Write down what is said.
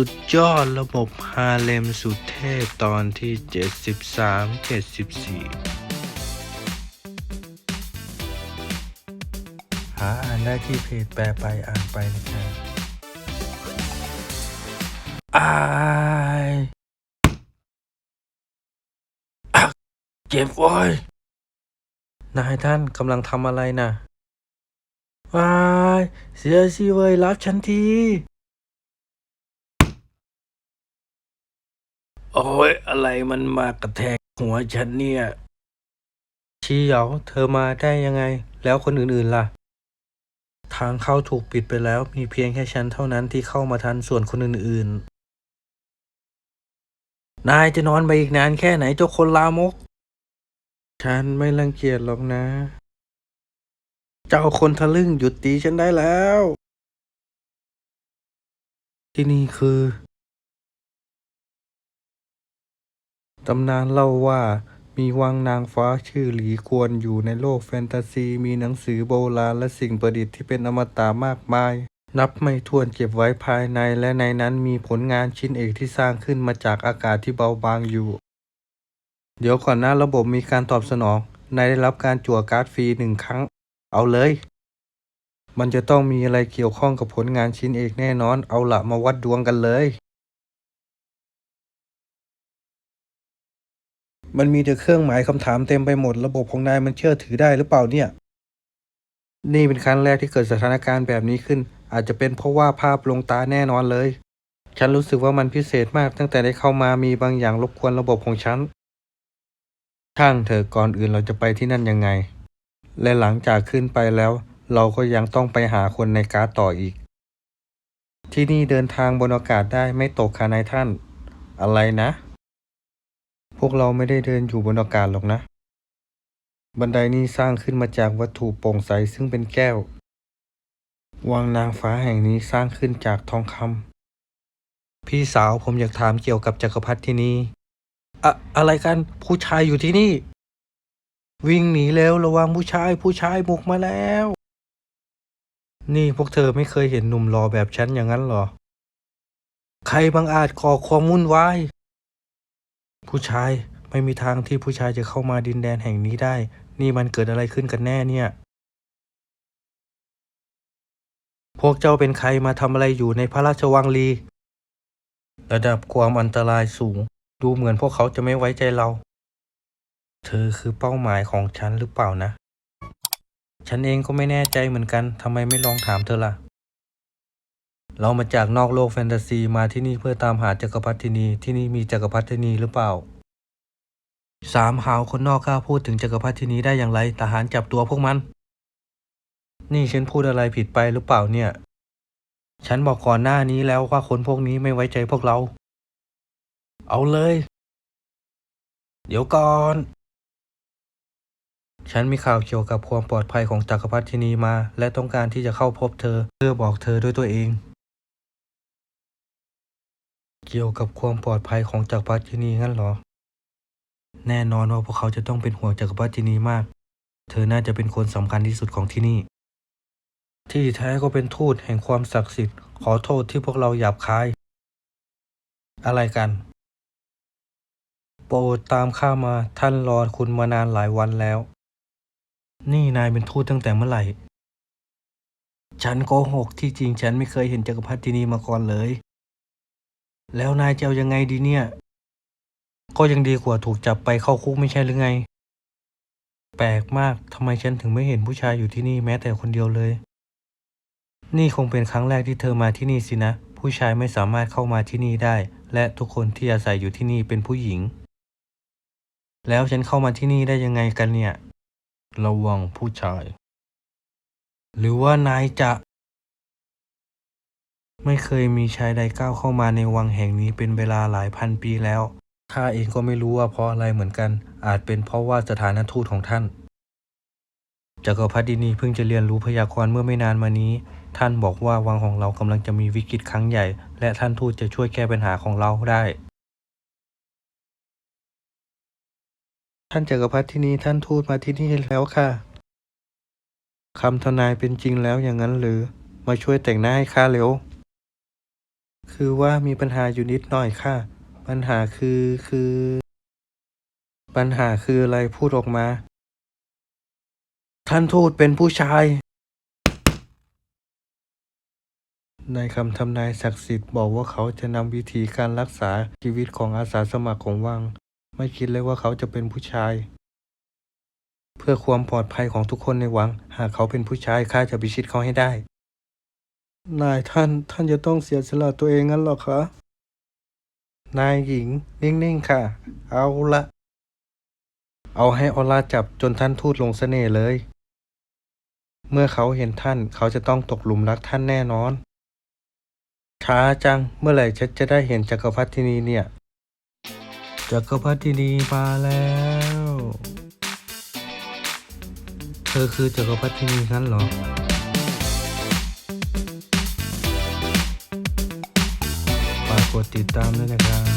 สุดยอดระบบฮาเลมสุดเทพตอนที่ 73 74 หาอ่านได้ที่เพจแปลไปอ่านไปนะครับอายอักเจ็บโว้ยนายท่านกำลังทำอะไรนะวาย เสียสิเว้ยรับฉันที โอ้ยอะไรมันมากระแทกหัวฉันเนี่ย ชี้เหยาเธอมาได้ยังไง แล้วคนอื่นๆล่ะ ทางเข้าถูกปิดไปแล้ว มีเพียงแค่ฉันเท่านั้นที่เข้ามาทันส่วนคนอื่นๆ นายจะนอนไปอีกนานแค่ไหนเจ้าคนลามก ฉันไม่รังเกียจหรอกนะ เจ้าคนทะลึ่งหยุดตีฉันได้แล้ว ที่นี่คือ ตำนานเล่าว่ามีวังนางฟ้าชื่อหลีกวนอยู่ในโลกแฟนตาซี มีหนังสือโบราณและสิ่งประดิษฐ์ที่เป็นอมตะมากมาย นับไม่ถ้วนเก็บไว้ภายในและในนั้นมีผลงานชิ้นเอกที่สร้างขึ้นมาจากอากาศที่เบาบางอยู่ เดี๋ยวก่อนนะระบบมีการตอบสนอง นายได้รับการจั่วการ์ดฟรีหนึ่งครั้ง เอาเลย มันจะต้องมีอะไรเกี่ยวข้องกับผลงานชิ้นเอกแน่นอน เอาละมาวัดดวงกันเลย มันมีแต่เครื่องหมายคำถามเต็มไปหมด ระบบของนายมันเชื่อถือได้หรือเปล่าเนี่ย นี่เป็นครั้งแรกที่เกิดสถานการณ์แบบนี้ขึ้น อาจจะเป็นเพราะว่าภาพลงตาแน่นอนเลย ฉันรู้สึกว่ามันพิเศษมากตั้งแต่ได้เข้ามามีบางอย่างรบกวนระบบของฉันช่างเถอก่อนอื่นเราจะไปที่นั่นยังไง และหลังจากขึ้นไปแล้ว เราก็ยังต้องไปหาคนในการ์ดต่ออีก ที่นี่เดินทางบนอากาศได้ไม่ตกค่ะนายท่าน อะไรนะ พวกเราไม่ได้เดินอยู่บนอากาศหรอกนะ บันไดนี้สร้างขึ้นมาจากวัตถุโปร่งใสซึ่งเป็นแก้ว วังนางฟ้าแห่งนี้สร้างขึ้นจากทองคำพี่สาวผมอยากถามเกี่ยวกับจักรพรรดิที่นี่อะอะไรกันผู้ชายอยู่ที่นี่ วิ่งหนีเร็วระวังผู้ชายผู้ชายบุกมาแล้ว นี่พวกเธอไม่เคยเห็นหนุ่มหล่อแบบฉันอย่างนั้นหรอ ใครบังอาจก่อความวุ่นวาย ผู้ชายไม่มีทางที่ผู้ชายจะเข้ามาดินแดนแห่งนี้ได้ นี่มันเกิดอะไรขึ้นกันแน่เนี่ย พวกเจ้าเป็นใครมาทำอะไรอยู่ในพระราชวังลี ระดับความอันตรายสูง ดูเหมือนพวกเขาจะไม่ไว้ใจเรา เธอคือเป้าหมายของฉันหรือเปล่านะ ฉันเองก็ไม่แน่ใจเหมือนกันทำไมไม่ลองถามเธอล่ะ เรามาจากนอกโลกแฟนตาซีมาที่นี่เพื่อตามหาจักรพรรดินีที่นี่มีจักรพรรดินีหรือเปล่าสามหาวคนนอกกล้าพูดถึงจักรพรรดินีได้อย่างไรทหารจับตัวพวกมัน นี่ฉันพูดอะไรผิดไปหรือเปล่าเนี่ย ฉันบอกก่อนหน้านี้แล้วว่าคนพวกนี้ไม่ไว้ใจพวกเรา เอาเลย เดี๋ยวก่อน ฉันมีข่าวเกี่ยวกับความปลอดภัยของจักรพรรดินีมา และต้องการที่จะเข้าพบเธอเพื่อบอกเธอด้วยตัวเอง เกี่ยวกับความปลอดภัยของจักรพรรดินีงั้นหรอ แน่นอนว่าพวกเขาจะต้องเป็นห่วงจักรพรรดินีมาก เธอน่าจะเป็นคนสำคัญที่สุดของที่นี่ ที่แท้ก็เป็นทูตแห่งความศักดิ์สิทธิ์ ขอโทษที่พวกเราหยาบคาย อะไรกัน โปรดตามข้ามาท่านรอคุณมานานหลายวันแล้ว นี่นายเป็นทูตตั้งแต่เมื่อไหร่ ฉันโกหกที่จริงฉันไม่เคยเห็นจักรพรรดินีมาก่อนเลย แล้วนายจะเอายังไงดีเนี่ย ก็ยังดีกว่าถูกจับไปเข้าคุกไม่ใช่หรือไง แปลกมากทำไมฉันถึงไม่เห็นผู้ชายอยู่ที่นี่แม้แต่คนเดียวเลย นี่คงเป็นครั้งแรกที่เธอมาที่นี่สินะ ผู้ชายไม่สามารถเข้ามาที่นี่ได้ และทุกคนที่อาศัยอยู่ที่นี่เป็นผู้หญิง แล้วฉันเข้ามาที่นี่ได้ยังไงกันเนี่ย ระวังผู้ชาย หรือว่านายจะ ไม่เคยมีชายใดก้าวเข้ามาในวังแห่งนี้เป็นเวลาหลายพันปีแล้ว ข้าเองก็ไม่รู้ว่าเพราะอะไรเหมือนกัน อาจเป็นเพราะว่าสถานทูตของท่าน จักรพรรดินีเพิ่งจะเรียนรู้พยากรณ์เมื่อไม่นานมานี้ ท่านบอกว่าวังของเรากำลังจะมีวิกฤตครั้งใหญ่ และท่านทูตจะช่วยแก้ปัญหาของเราได้ ท่านจักรพรรดินีท่านทูตมาที่นี่แล้วค่ะคำทนายเป็นจริงแล้วอย่างนั้นหรือ มาช่วยแต่งหน้าให้ข้าเร็ว คือว่ามีปัญหาอยู่นิดหน่อยค่ะ ปัญหาคือคือ ปัญหาคืออะไรพูดออกมา ท่านทูตเป็นผู้ชาย ในคำทำนายศักดิ์สิทธิ์บอกว่าเขาจะนำวิธีการรักษาชีวิตของอาสาสมัครของวัง ไม่คิดเลยว่าเขาจะเป็นผู้ชาย เพื่อความปลอดภัยของทุกคนในวัง หากเขาเป็นผู้ชายข้าจะพิชิตเขาให้ได้ นายท่านท่านจะต้องเสียสละตัวเองงั้นหรอคะ นายหญิง นิ่งๆค่ะ เอาละเอาให้ออร่าจับจนท่านทูตลงเสน่ห์เลย เมื่อเขาเห็นท่านเขาจะต้องตกหลุมรักท่านแน่นอน ช้าจังเมื่อไหร่ฉันจะได้เห็นจักรพรรดินีเนี่ย จักรพรรดินีมาแล้ว เธอคือจักรพรรดินีงั้นเหรอ ฝา